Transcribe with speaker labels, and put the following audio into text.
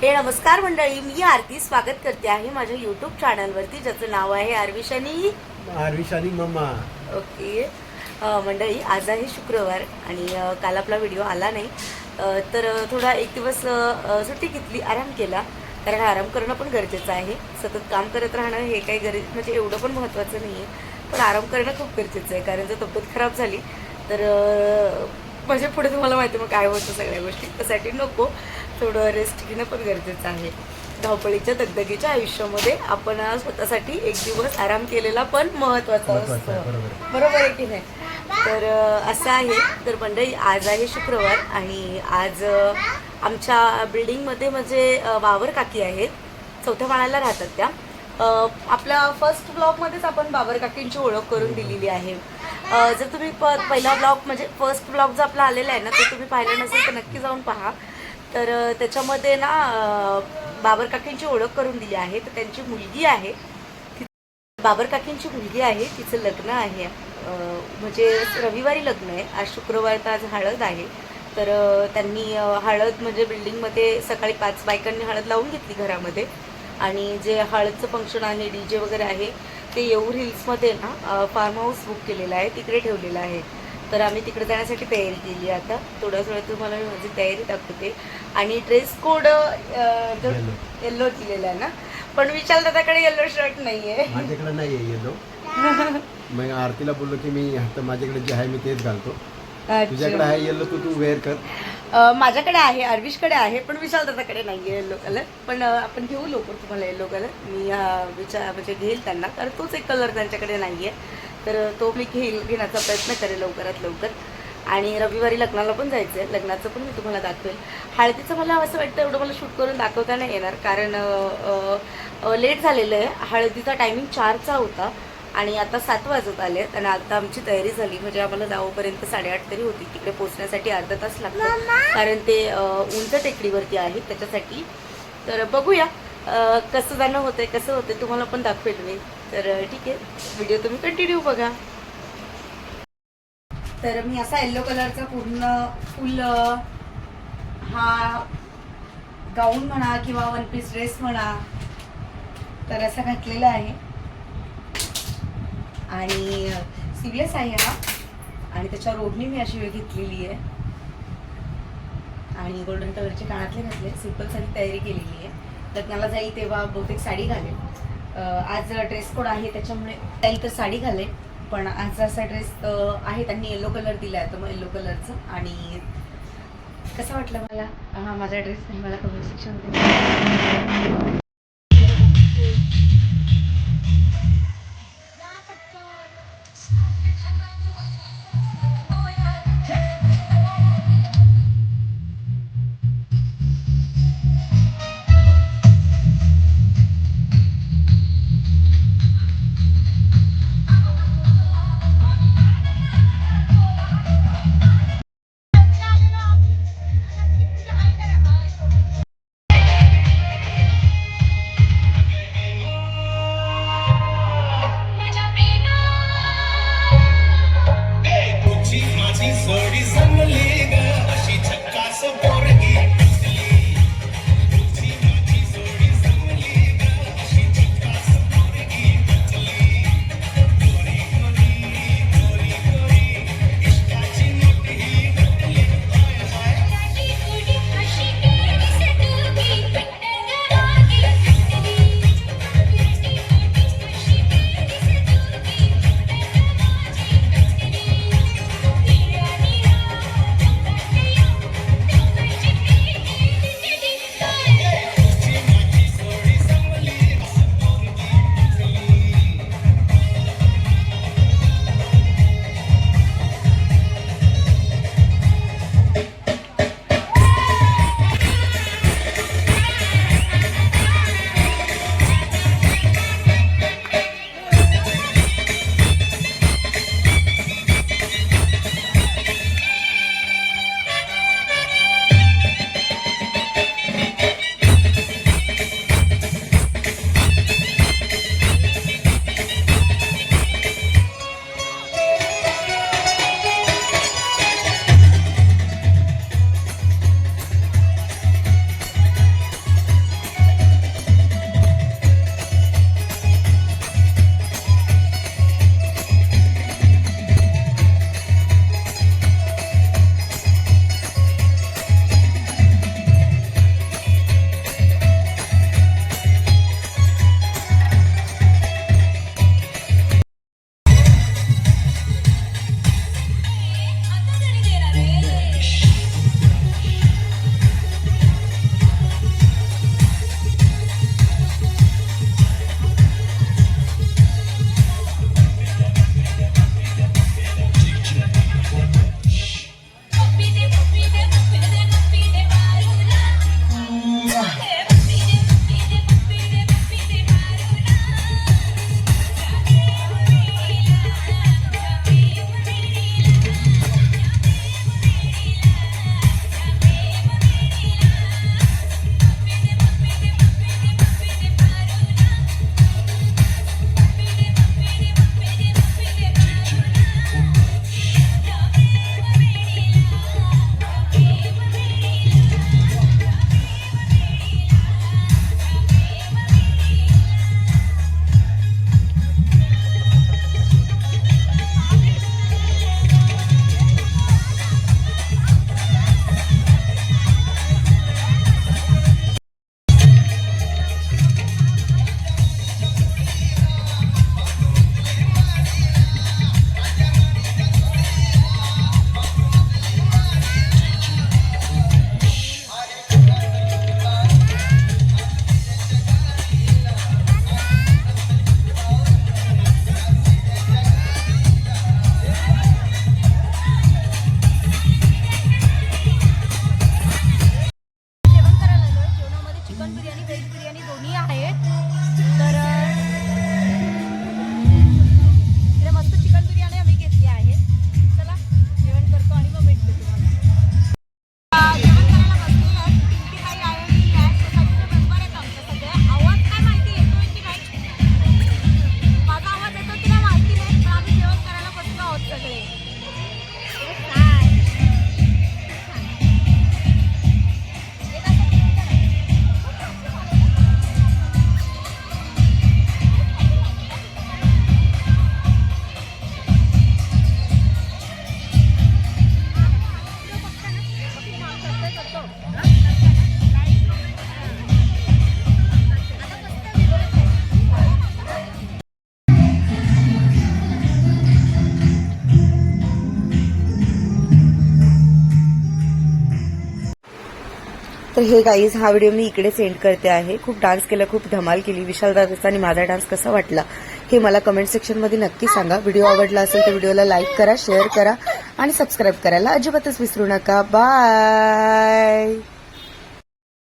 Speaker 1: हे नमस्कार मंडळी मी आरती स्वागत करते आहे माझ्या युट्यूब चॅनलवरती ज्याचं नाव आहे आरविशानी
Speaker 2: आरविशानी मम्मा
Speaker 1: ओके. मंडळी आज आहे शुक्रवार आणि काल आपला व्हिडिओ आला नाही. तर थोडा एक दिवस सुट्टी घेतली आराम केला. कारण आराम करणं पण गरजेचं आहे. सतत काम करत राहणं हे काही गरज म्हणजे एवढं पण महत्त्वाचं नाही आहे पण आराम करणं खूप गरजेचं आहे. कारण जर तब्येत खराब झाली तर म्हणजे पुढे तुम्हाला माहिती मग काय होतं सगळ्या गोष्टी. त्यासाठी नको. थोडं रेस्ट घेणं पण गरजेचं आहे. धावपळीच्या दगदगीच्या आयुष्यामध्ये आपण स्वतःसाठी एक दिवस आराम केलेला पण
Speaker 2: महत्वाचं
Speaker 1: असतो.
Speaker 2: बरोबर.
Speaker 1: आहे. की नाही? तर असं आहे. तर मंडळी आज आहे शुक्रवार आणि आज आमच्या बिल्डिंगमध्ये म्हणजे वावर काकी आहेत. चौथ्या माळ्याला राहतात त्या. आपल्या फर्स्ट ब्लॉगमध्येच आपण बाबर काकींची ओळख करून दिलेली आहे. जर तुम्ही प पहिला ब्लॉग म्हणजे फर्स्ट ब्लॉग जो आपला आलेला आहे ना तो तुम्ही पाहिला नसेल तर नक्की जाऊन पहा. तर त्याच्यामध्ये ना बाबर काकींची ओळख करून दिली आहे. तर त्यांची मुलगी आहे. बाबर काकींची मुलगी आहे. तिचं लग्न आहे. म्हणजे रविवारी लग्न आहे. आज शुक्रवार तर आज हळद आहे. तर त्यांनी हळद म्हणजे बिल्डिंगमध्ये सकाळी पाच बायकांनी हळद लावून घेतली घरामध्ये. आणि जे हळदचं फंक्शन आहे डी जे वगैरे आहे ते येऊर हिल्समध्ये ना फार्म हाऊस बुक केलेलं आहे. तिकडे ठेवलेलं आहे. तर आम्ही तिकडे जाण्यासाठी तयारी केली आता. थोड्याच वेळात तुम्हाला मी माझी तयारी दाखवते. आणि ड्रेस कोड. येल्लो दिलेला आहे ना? पण विशाल दादाकडे येल्लो शर्ट नाही आहे
Speaker 2: माझ्याकडे नाही आहे येलो मग आरतीला बोललो की मी आता माझ्याकडे जे आहे मी तेच घालतो. तुझ्याकडे आहे येलो तू तू वेअर कर.
Speaker 1: माझ्याकडे आहे अरविशकडे आहे पण विशाल दादाकडे नाही आहे येल्लो कलर पण आपण घेऊ लवकर तुम्हाला येल्लो कलर मी विचार म्हणजे घेईल त्यांना कारण तोच एक कलर त्यांच्याकडे नाही आहे तर तो मी घेईल घेण्याचा प्रयत्न करेल लवकरात लवकर. आणि रविवारी लग्नाला पण जायचं आहे लग्नाचं पण मी तुम्हाला दाखवेल. हळदीचं मला असं वाटतं एवढं मला शूट करून दाखवता नाही येणार. कारण लेट झालेलं आहे. हळदीचा टायमिंग चारचा होता. आणि आता सात वाजत आले आहेत आणि आता आमची तयारी झाली. म्हणजे आम्हाला जाऊपर्यंत साडेआठ तरी होती. तिकडे पोहोचण्यासाठी अर्धा तास लागतो. कारण ते उंच टेकडीवरती आहे त्याच्यासाठी. तर बघूया. कसं झालं होतं आहे कसं होतं तुम्हाला पण दाखवेल मी. तर ठीक आहे. व्हिडिओ तुम्ही कंटिन्यू बघा. तर मी असा येल्लो कलरचा पूर्ण फुल हा गाऊन म्हणा किंवा वन पीस ड्रेस म्हणा तर असा घातलेला आहे. आणि सिरियस आहे हा. आणि त्याच्यावर ओढणी मी अशी घेतलेली आहे. आणि गोल्डन कलरचे कानातले घातले सिंपल सारी तयारी केलेली आहे. लग्नाला जाईल तेव्हा बहुतेक साडी घालेल. आज ड्रेस कोड आहे त्याच्यामुळे जाईल तर साडी घालेल. पण आज असा ड्रेस आहे त्यांनी येलो कलर दिला आहे तर मग येलो कलरचं आणि कसं वाटलं मला? हा माझा ड्रेस मला कमेंट सेक्शनमध्ये तर हे गाईज हा व्हिडिओ मी इकडे सेंड करते आहे. खूप डान्स केला खूप धमाल केली. विशाल दादाचा आणि माझा डान्स कसा वाटला हे मला कमेंट सेक्शनमध्ये नक्की सांगा. व्हिडिओ आवडला असेल तर व्हिडिओला लाईक करा शेअर करा आणि सबस्क्राईब करायला अजिबातच विसरू नका. बाय